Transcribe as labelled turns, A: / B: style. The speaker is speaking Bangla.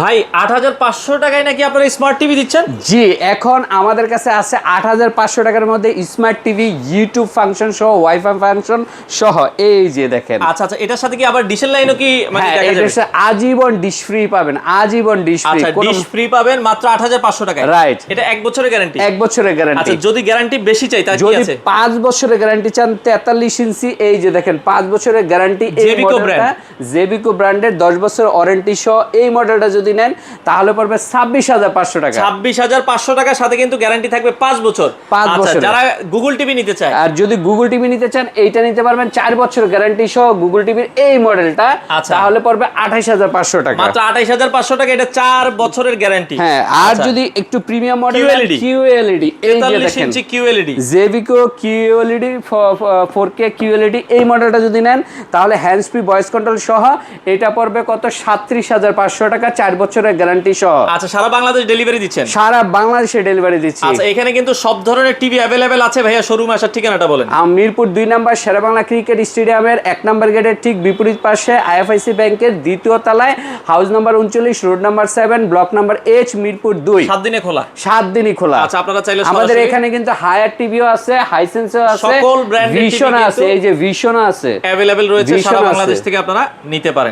A: ভাই আট হাজার পাঁচশো টাকায় নাকি আপনারা স্মার্ট টিভি দিচ্ছেন?
B: জি এখন আমাদের কাছে আছে আট হাজার পাঁচশো টাকার মধ্যে স্মার্ট টিভি ইউটিউব ফাংশন সহ ওয়াইফাই ফাংশন সহ। এই যে দেখেন।
A: আচ্ছা আচ্ছা এটার সাথে কি আবার ডিশের লাইনও কি মানে
B: হ্যাঁ আজীবন ডিশ ফ্রি পাবেন আজীবন ডিশ ফ্রি
A: ডিশ ফ্রি পাবেন মাত্র আট হাজার পাঁচশো টাকায়।
B: Right.
A: এটা এক বছরের গ্যারান্টি
B: এক বছরের গ্যারান্টি
A: আচ্ছা যদি গ্যারান্টি বেশি চাই তাহলে কি
B: যদি পাঁচ বছরের গ্যারান্টি চান তেতাল্লিশ ইঞ্চি এই যে দেখেন পাঁচ বছরের গ্যারান্টি
A: Zebico
B: জেবিকো ব্র্যান্ডের দশ বছর ওয়ারেন্টি সহ এই মডেলটা যদি নেন তাহলে পড়বে ছাব্বিশ হাজার পাঁচশো টাকা।
A: ছাব্বিশ হাজার পাঁচশো টাকার সাথে কিন্তু গ্যারান্টি থাকবে পাঁচ বছর।
B: পাঁচ
A: আচ্ছা
B: বছরের।
A: যারা গুগল টিভি নিতে চায়।
B: আর যদি গুগল টিভি নিতে চান এইটা নিতে পারবেন চার বছর গ্যারান্টি সহ গুগল টিভির এই মডেলটা
A: আচ্ছা।
B: তাহলে পড়বে আঠাইশ হাজার পাঁচশো টাকা।
A: মাত্র আঠাইশ হাজার পাঁচশো টাকা এটা চার বছরের গ্যারান্টি
B: হ্যাঁ আর যদি একটু প্রিমিয়াম মডেল কিউএলইডি এই যে দেখেন।
A: কিউএলইডি
B: জেবিকো কিউএলইডি ফোর কে কিউএলইডি এই মডেলটা যদি নেন তাহলে হ্যান্ড ফ্রি ভয়েস কন্ট্রোল সহ এটা পড়বে কত? সাত্রিশ হাজার পাঁচশো টাকা চার বছরের গ্যারান্টি সহ।
A: আচ্ছা সারা বাংলাদেশ ডেলিভারি দিচ্ছেন?
B: সারা বাংলাদেশে ডেলিভারি দিচ্ছি।
A: আচ্ছা এখানে কিন্তু সব ধরনের টিভি অ্যাভেলেবেল আছে ভাইয়া শোরুমে আসার ঠিকানাটা বলেন।
B: আম- মিরপুর দুই নাম্বার শেরেবাংলা ক্রিকেট স্টেডিয়ামের এক নম্বর গেটের ঠিক বিপরীত পাশে আইএফআইসি ব্যাংকের দ্বিতীয় তলায় হাউস নাম্বার উনচল্লিশ road number seven block number H Mirpur দুই।
A: সাত দিনে খোলা?
B: সাত দিনই খোলা।
A: আচ্ছা, আপনারা চাইলে
B: আমাদের এখানে কিন্তু হায়ার টিভিও আছে হাইসেন্সও আছে
A: সকল TV
B: ভিশন আছে এই যে ভিশন আছে।
A: অ্যাভেলেবেল রয়েছে সারা বাংলাদেশ থেকে আপনারা নিতে পারেন।